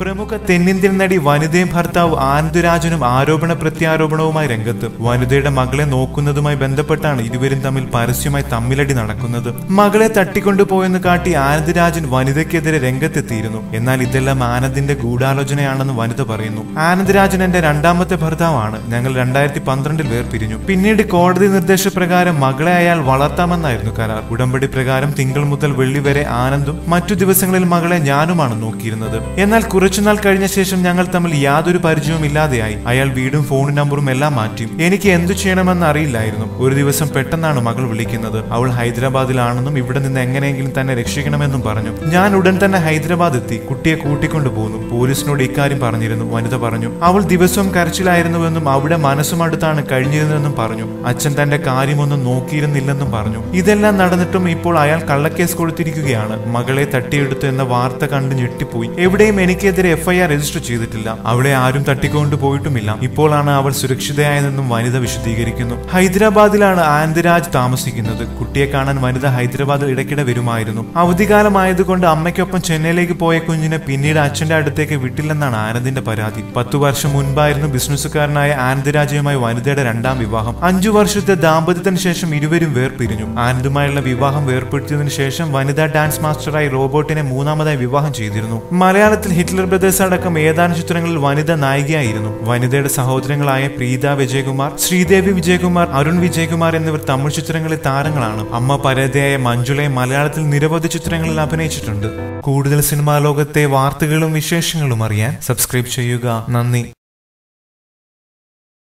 പ്രമുഖ തെന്നിന്ത്യൻ നടി വനിതയും ഭർത്താവ് ആനന്ദരാജനും ആരോപണ പ്രത്യാരോപണവുമായി രംഗത്ത്. വനിതയുടെ മകളെ നോക്കുന്നതുമായി ബന്ധപ്പെട്ടാണ് ഇരുവരും തമ്മിൽ പരസ്യമായി തമ്മിലടി നടക്കുന്നത്. മകളെ തട്ടിക്കൊണ്ടുപോയെന്ന് കാട്ടി ആനന്ദരാജൻ വനിതയ്ക്കെതിരെ രംഗത്തെത്തിയിരുന്നു. എന്നാൽ ഇതെല്ലാം ആനന്ദിന്റെ ഗൂഢാലോചനയാണെന്ന് വനിത പറയുന്നു. ആനന്ദരാജൻ എന്റെ രണ്ടാമത്തെ ഭർത്താവാണ്. ഞങ്ങൾ രണ്ടായിരത്തി പന്ത്രണ്ടിൽ വേർപിരിഞ്ഞു. പിന്നീട് കോടതി നിർദ്ദേശപ്രകാരം മകളെ അയാൾ വളർത്താമെന്നായിരുന്നു കരാർ. ഉടമ്പടി പ്രകാരം തിങ്കൾ മുതൽ വെള്ളി വരെ ആനന്ദും മറ്റു ദിവസങ്ങളിൽ മകളെ ഞാനുമാണ് നോക്കിയിരുന്നത്. എന്നാൽ കുറച്ചുനാൾ കഴിഞ്ഞ ശേഷം ഞങ്ങൾ തമ്മിൽ യാതൊരു പരിചയവും ഇല്ലാതെയായി. അയാൾ വീടും ഫോൺ നമ്പറും എല്ലാം മാറ്റി. എനിക്ക് എന്തു ചെയ്യണമെന്ന് അറിയില്ലായിരുന്നു. ഒരു ദിവസം പെട്ടെന്നാണ് മകൾ വിളിക്കുന്നത്. അവൾ ഹൈദരാബാദിലാണെന്നും ഇവിടെ നിന്ന് എങ്ങനെയെങ്കിലും തന്നെ രക്ഷിക്കണമെന്നും പറഞ്ഞു. ഞാൻ ഉടൻ തന്നെ ഹൈദരാബാദ് എത്തി. കുട്ടിയെ കൂട്ടിക്കൊണ്ടു പോന്നു. പോലീസിനോട് ഇക്കാര്യം പറഞ്ഞിരുന്നു. വനിത പറഞ്ഞു അവൾ ദിവസവും കരച്ചിലായിരുന്നുവെന്നും അവിടെ മനസ്സും അടുത്താണ് കഴിഞ്ഞിരുന്നതെന്നും പറഞ്ഞു. അച്ഛൻ തന്റെ കാര്യമൊന്നും നോക്കിയിരുന്നില്ലെന്നും പറഞ്ഞു. ഇതെല്ലാം നടന്നിട്ടും ഇപ്പോൾ അയാൾ കള്ളക്കേസ് കൊടുത്തിരിക്കുകയാണ്. മകളെ തട്ടിയെടുത്തു എന്ന വാർത്ത കണ്ട് ഞെട്ടിപ്പോയി. എവിടെയും എനിക്കെതിരെ എഫ്ഐആർ രജിസ്റ്റർ ചെയ്തിട്ടില്ല. അവളെ ആരും തട്ടിക്കൊണ്ടു പോയിട്ടുമില്ല. ഇപ്പോഴാണ് അവൾ സുരക്ഷിതയായതെന്നും വനിത വിശദീകരിക്കുന്നു. ഹൈദരാബാദിലാണ് ആനന്ദരാജ് താമസിക്കുന്നത്. കുട്ടിയെ കാണാൻ വനിത ഹൈദരാബാദിൽ ഇടയ്ക്കിടെ വരുമായിരുന്നു. അവധികാലമായതുകൊണ്ട് അമ്മയ്ക്കൊപ്പം ചെന്നൈയിലേക്ക് പോയ കുഞ്ഞിനെ പിന്നീട് അച്ഛന്റെ അടുത്തേക്ക് വിട്ടില്ലെന്നാണ് ആനന്ദിന്റെ പരാതി. പത്തു വർഷം മുൻപായിരുന്നു ബിസിനസ്സുകാരനായ ആനന്ദരാജയുമായി വനിതയുടെ രണ്ടാം വിവാഹം. അഞ്ചു വർഷത്തെ ദാമ്പത്യത്തിന് ശേഷം ഇരുവരും വേർപിരിഞ്ഞു. ആനന്ദുമായുള്ള വിവാഹം വേർപ്പെടുത്തിയതിനു ശേഷം വനിതാ ഡാൻസ് മാസ്റ്ററായി റോബോട്ടിനെ മൂന്നാമതായി വിവാഹം ചെയ്തിരുന്നു. മലയാളത്തിൽ ഹിറ്റ്ലർ ബ്രദേഴ്സ് അടക്കം ഏതാനും ചിത്രങ്ങളിൽ വനിത നായികയായിരുന്നു. വനിതയുടെ സഹോദരങ്ങളായ പ്രീത വിജയകുമാർ ശ്രീദേവി വിജയകുമാർ അരുൺ വിജയകുമാർ എന്നിവർ തമിഴ് ചിത്രങ്ങളിലെ താരങ്ങളാണ്. അമ്മ പരതയായ മഞ്ജുളയെ മലയാളത്തിൽ നിരവധി ചിത്രങ്ങളിൽ അഭിനയിച്ചിട്ടുണ്ട്. കൂടുതൽ സിനിമാ ലോകത്തെ വാർത്തകളും വിശേഷങ്ങളും അറിയാൻ സബ്സ്ക്രൈബ് ചെയ്യുക. നന്ദി.